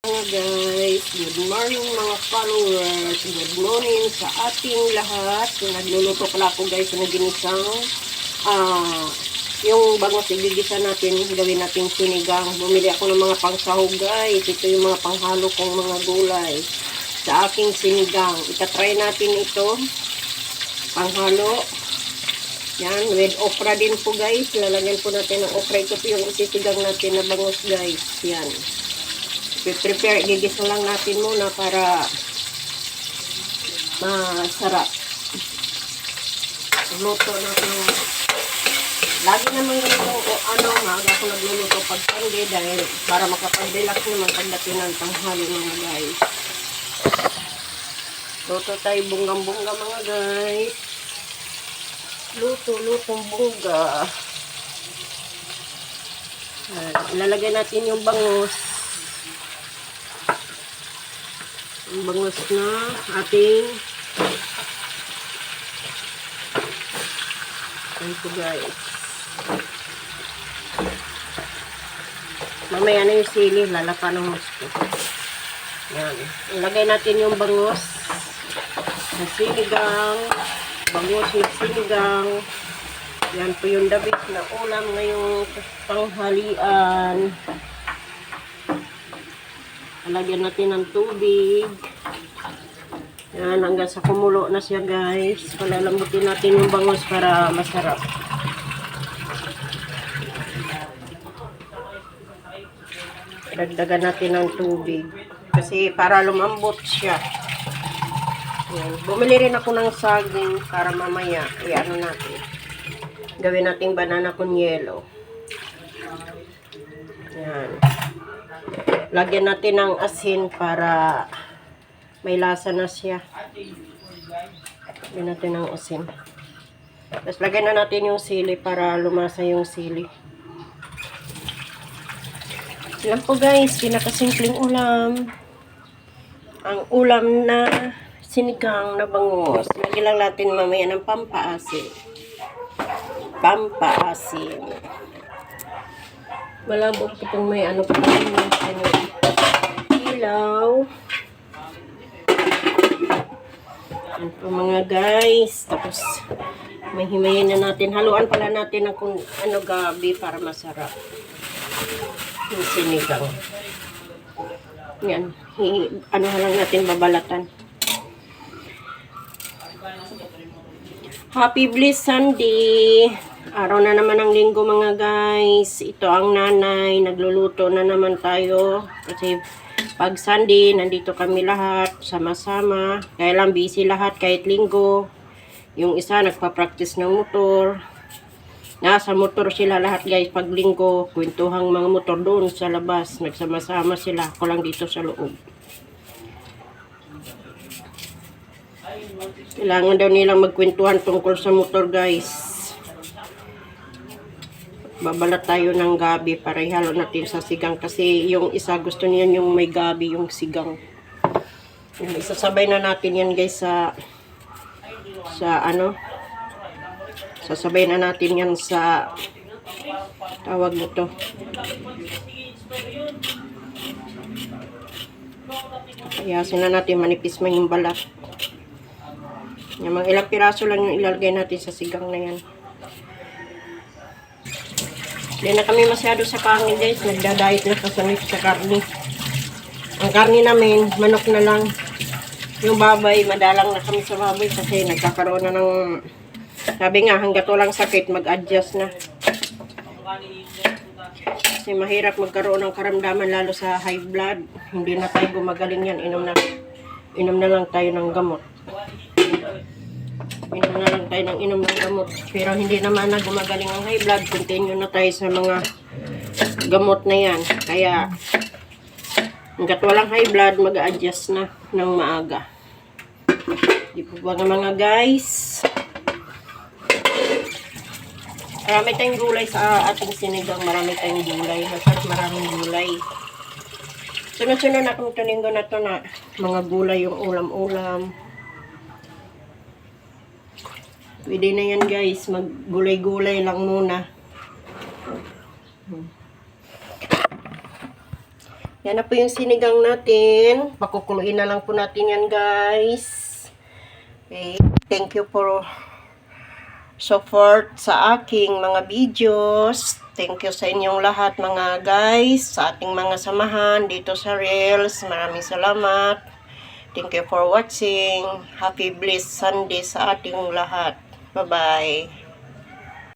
Mga guys, good morning mga followers. Good morning sa ating lahat. Nagluluto pala ako guys ng ginisang ah yung bangos igigisa natin, gawin natin sinigang. Bumili ako ng mga pangsahog guys. Ito yung mga panghalo kong mga gulay sa aking sinigang. Itatry natin ito. Panghalo. Yan, with okra din po guys. Lalagyan po natin ng okra. Ito po yung isisigang natin na bangos guys. Yan. I-prepare, gigisa lang natin muna para masarap. Luto natin. Lagi naman ganito o ano, maaga ako nagluluto pag Sunday dahil para makapag-relax naman pagdating ng tanghali mga guys. Luto tayo bunggang-bungga mga guys. Luto, lutong bungga. Ah, Ilalagay natin yung bangus. Yung bangus na ating ito guys. Mamaya na yung sili, lalapan ng gusto. Yan. Ilagay natin yung bangus sa sinigang. Bangus na sinigang. Yan po yung dabis na ulam ngayong panghalian. Lagyan natin ng tubig. Yan, hanggang sa kumulo na siya guys. Palalambutin natin yung bangus para masarap. Dagdagan natin ng tubig. Kasi para lumambot siya. Yan. Bumili rin ako ng saging para mamaya. I-ano natin. Gawin nating banana con yelo. Yan. Lagyan natin ng asin para may lasa na siya. Lagyan natin ng asin. Tapos lagyan na natin yung sili para lumasa yung sili. Yan po guys, pinakasimpleng ulam. Ang ulam na sinigang na bangus. Lagyan lang natin mamaya ng pampaasin. Pampaasin. Malabo po itong may ano pa yung ano, ilaw. Yan mga guys. Tapos may himayin na natin. Haluan pala natin ng kung ano gabi para masarap. Yung sinigang. Yan. Ano lang natin babalatan. Happy Bliss Sunday! Araw na naman ng linggo mga guys. Ito ang nanay. Nagluluto na naman tayo. Kasi pag Sunday, nandito kami lahat. Sama-sama. Kaya lang busy lahat kahit linggo. Yung isa nagpa-practice ng motor. Nasa motor sila lahat guys pag linggo. Kwentuhang mga motor doon sa labas. Nagsama-sama sila. Ako lang dito sa loob. Kailangan daw nilang magkwentuhan tungkol sa motor guys. Babalat tayo ng gabi para ihalo natin sa sigang kasi yung isa gusto niya yung may gabi yung sigang. Yan, Isasabay na natin yan guys sa sa ano sasabay na natin yan sa tawag nito Ayasin na natin manipis man yung balat. Yung mga ilang piraso lang yung ilalagay natin sa sigang na yan. Hindi na kami masyado sa kanin guys. Nagda-diet na kasunod sa karni. Ang karni namin, manok na lang. Yung babay, madalang na kami sa babay kasi nagkakaroon na ng... Sabi nga, hanggat walang sakit, mag-adjust na. Kasi mahirap magkaroon ng karamdaman lalo sa high blood. Hindi na tayo gumagaling yan. Inom na, inom na lang tayo ng gamot. Inom na lang tayo ng inom ng gamot. Pero hindi naman na gumagaling ang high blood. Continue na tayo sa mga gamot na yan. Kaya, hanggat walang high blood, mag-adjust na ng maaga. Di po ba mga guys? Marami tayong gulay sa ating sinigang. Marami tayong gulay. Masarap maraming gulay. Sunod-sunod na kung linggo na to na mga gulay yung ulam-ulam. Pwede na yan guys. Maggulay-gulay lang muna. Yan na po yung sinigang natin. Pakukuluin na lang po natin yan, guys. Okay. Thank you for support sa aking mga videos. Thank you sa inyong lahat, mga guys, sa ating mga samahan dito sa Reels. Maraming salamat. Thank you for watching. Happy blessed Sunday sa ating lahat. Bye-bye.